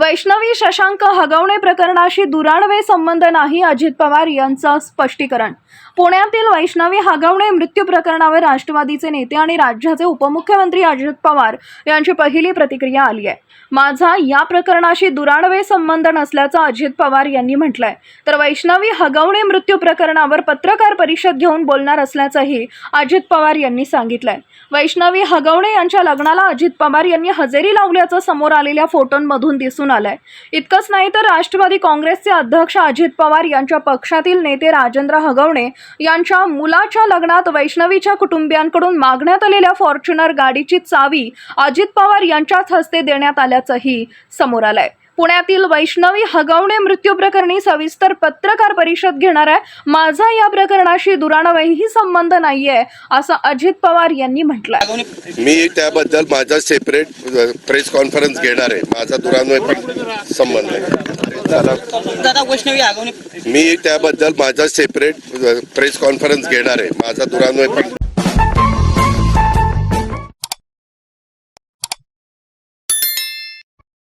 वैष्णवी शशांक हगवणे प्रकरणाशी दुराणवे संबंध नाही अजित पवार यांचं स्पष्टीकरण. पुण्यातील वैष्णवी हगवणे मृत्यू प्रकरणावर राष्ट्रवादीचे नेते आणि राज्याचे उपमुख्यमंत्री अजित पवार यांची पहिली प्रतिक्रिया आली आहे. माझा या प्रकरणाशी दुराणवे संबंध नसल्याचं अजित पवार यांनी म्हटलंय. तर वैष्णवी हगवणे मृत्यू प्रकरणावर पत्रकार परिषद घेऊन बोलणार असल्याचंही अजित पवार यांनी सांगितलंय. वैष्णवी हगवणे यांच्या लग्नाला अजित पवार यांनी हजेरी लावल्याचं समोर आलेल्या फोटोंमधून दिसून आलंय. इतकंच नाही तर राष्ट्रवादी काँग्रेसचे अध्यक्ष अजित पवार यांच्या पक्षातील नेते राजेंद्र हगवणे यांच्या मुलाच्या लग्नात वैष्णवीच्या कुटुंबियांकडून मागण्यात आलेल्या फॉर्च्युनर गाडीची चावी अजित पवार यांच्याच हस्ते देण्यात आल्याचंही समोर आलंय. पुण्यातील वैष्णवी हगवणे मृत्यू प्रकरणी सविस्तर पत्रकार परिषद घेणार आहे. माझा या प्रकरणाशी दुराणवही संबंध नाहीये असं अजित पवार यांनी म्हटलंय. मी त्याबद्दल माझा सेपरेट प्रेस कॉन्फरन्स घेणार आहे. माझा दुरान्वय पण संबंध आहे. मी त्याबद्दल माझा सेपरेट प्रेस कॉन्फरन्स घेणार आहे. माझा दुरान्वय पण